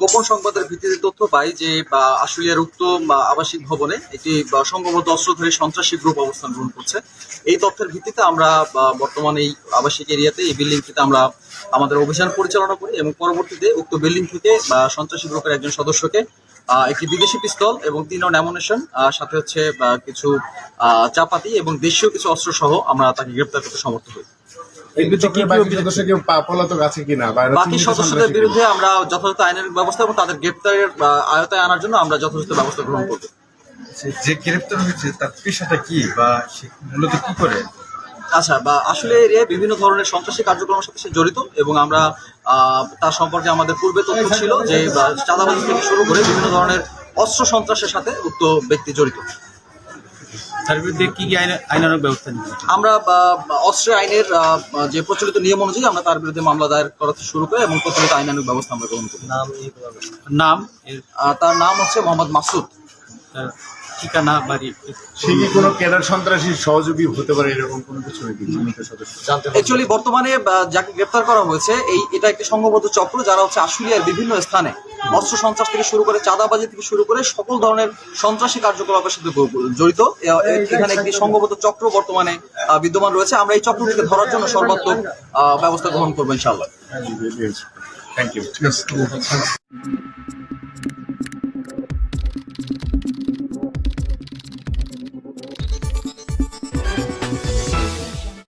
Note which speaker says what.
Speaker 1: গোপন সংবাদের ভিত্তিতে তথ্য পাই যে আশুলিয়ার উক্ত আবাসিক ভবনে একটি বা, সংঘবদ্ধ অস্ত্রধারী সন্ত্রাসী গ্রুপ অবস্থান গ্রহণ করছে। এই তথ্যের ভিত্তিতে আমরা বর্তমানে এই আবাসিক এরিয়াতে এই বিল্ডিংটিতে আমরা আমাদের অভিযান পরিচালনা করি এবং পরবর্তীতে উক্ত বিল্ডিং থেকে সন্ত্রাসী গ্রুপের একজন সদস্যকে একটি বিদেশি পিস্তল এবং তিন অ্যামুনেশন সাথে হচ্ছে কিছু চাপাতি এবং দেশীয় কিছু অস্ত্র সহ আমরা তাকে গ্রেপ্তার করতে সমর্থ হই
Speaker 2: বাকি
Speaker 1: সদস্যদের বিরুদ্ধে আমরা যথাযথ আইনের ব্যবস্থা এবং তাদের গ্রেপ্তারের আয়তায় আনার জন্য আমরা যথাযথ ব্যবস্থা গ্রহণ করব।
Speaker 3: যে গ্রেপ্তার হয়েছে তার পেশাটা কি বা সে মূলত কি করে?
Speaker 1: আচ্ছা বা আসলে এরিয়ায় বিভিন্ন ধরনের সন্ত্রাসী কার্যক্রমের সাথে সে জড়িত এবং আমরা আহ, তার সম্পর্কে আমাদের পূর্বে তথ্য ছিল যে বা, চাঁদাবাজি থেকে শুরু করে বিভিন্ন ধরনের অস্ত্র সন্ত্রাসের সাথে উক্ত ব্যক্তি জড়িত।
Speaker 4: তার বিরুদ্ধে কি কি আইন আইনানুগ ব্যবস্থা নিবে
Speaker 1: আমরা অস্ত্র আইনের আহ, যে প্রচলিত নিয়ম অনুযায়ী আমরা তার বিরুদ্ধে মামলা দায়ের করা শুরু করে এবং প্রচলিত আইনানুক ব্যবস্থা আমরা গ্রহণ করি।
Speaker 4: নাম
Speaker 1: আহ, তার নাম হচ্ছে মোহাম্মদ মাসুদ।
Speaker 4: তার ঠিকানা বাড়ি
Speaker 2: সে কি কোনো ক্যাডার সন্ত্রাসীর সহযোগী হতে পারে এরকম কোনো কিছু নাকি সদস্য?
Speaker 1: অ্যাকচুয়ালি বর্তমানে যাকে গ্রেপ্তার করা হয়েছে এই এটা একটি সংঘবদ্ধ চক্র যারা হচ্ছে আশুলিয়ার বিভিন্ন স্থানে অস্ত্র সন্ত্রাস থেকে শুরু করে চাঁদাবাজি থেকে শুরু করে সকল ধরনের সন্ত্রাসী কার্যকলাপের সাথে জড়িত। এ- এখানে একটি সংঘবদ্ধ চক্র বর্তমানে আহ, বিদ্যমান রয়েছে। আমরা এই চক্রটিকে ধরার জন্য সর্বাত্মক আহ, ব্যবস্থা গ্রহণ করব ইনশাআল্লাহ।
Speaker 2: Thank you